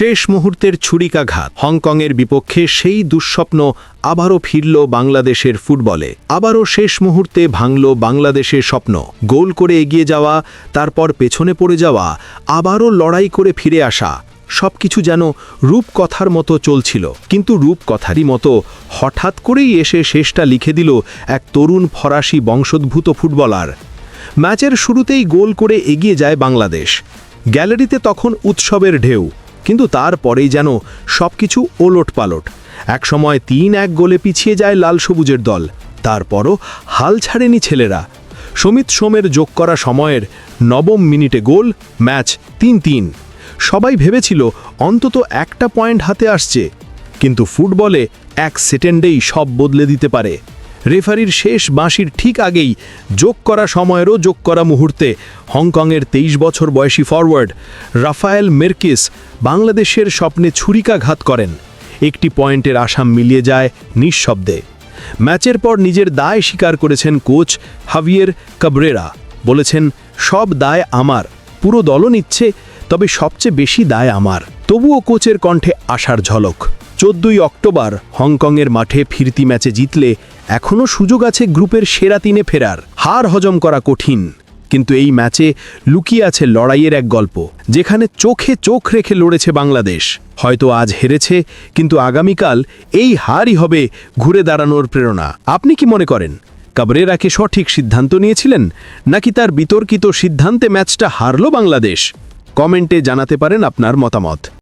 শেষ মুহূর্তের ছুরিকাঘাত। হংকংয়ের বিপক্ষে সেই দুঃস্বপ্ন আবারও ফিরল বাংলাদেশের ফুটবলে। আবারও শেষ মুহূর্তে ভাঙল বাংলাদেশের স্বপ্ন। গোল করে এগিয়ে যাওয়া, তারপর পেছনে পড়ে যাওয়া, আবারও লড়াই করে ফিরে আসা, সবকিছু যেন রূপকথার মতো চলছিল। কিন্তু রূপকথারই মতো হঠাৎ করেই এসে শেষটা লিখে দিল এক তরুণ ফরাসি বংশোদ্ভূত ফুটবলার। ম্যাচের শুরুতেই গোল করে এগিয়ে যায় বাংলাদেশ। গ্যালারিতে তখন উৎসবের ঢেউ। কিন্তু তারপরেই যেন সবকিছু ওলট পালট একসময় তিন এক গোলে পিছিয়ে যায় লাল সবুজের দল, তারপরও হাল ছাড়েনি ছেলেরা। সমিত সোমের যোগ করা সময়ের নবম মিনিটে গোল, ম্যাচ তিন তিন। সবাই ভেবেছিল অন্তত একটা পয়েন্ট হাতে আসছে, কিন্তু ফুটবলে এক সেকেন্ডেই সব বদলে দিতে পারে। রেফারির শেষ বাঁশির ঠিক আগেই যোগ করা সময়েরও যোগ করা মুহূর্তে হংকংয়ের তেইশ বছর বয়সী ফরওয়ার্ড রাফায়েল মেরকিস বাংলাদেশের স্বপ্নে ছুরিকাঘাত করেন। একটি পয়েন্টের আসাম মিলিয়ে যায় নিঃশব্দে। ম্যাচের পর নিজের দায় স্বীকার করেছেন কোচ হাভিয়ের কাবরেরা। বলেছেন, সব দায় আমার, পুরো দলও নিচ্ছে, তবে সবচেয়ে বেশি দায় আমার। তবুও কোচের কণ্ঠে আসার ঝলক। চোদ্দই অক্টোবর হংকংয়ের মাঠে ফিরতি ম্যাচে জিতলে এখনও সুযোগ আছে গ্রুপের সেরা তিনে ফেরার। হার হজম করা কঠিন, কিন্তু এই ম্যাচে লুকিয়ে আছে লড়াইয়ের এক গল্প, যেখানে চোখে চোখ রেখে লড়েছে বাংলাদেশ। হয়তো আজ হেরেছে, কিন্তু আগামীকাল এই হারই হবে ঘুরে দাঁড়ানোর প্রেরণা। আপনি কি মনে করেন, কাবরেরাকে সঠিক সিদ্ধান্ত নিয়েছিলেন, নাকি তার বিতর্কিত সিদ্ধান্তে ম্যাচটা হারল বাংলাদেশ? কমেন্টে জানাতে পারেন আপনার মতামত।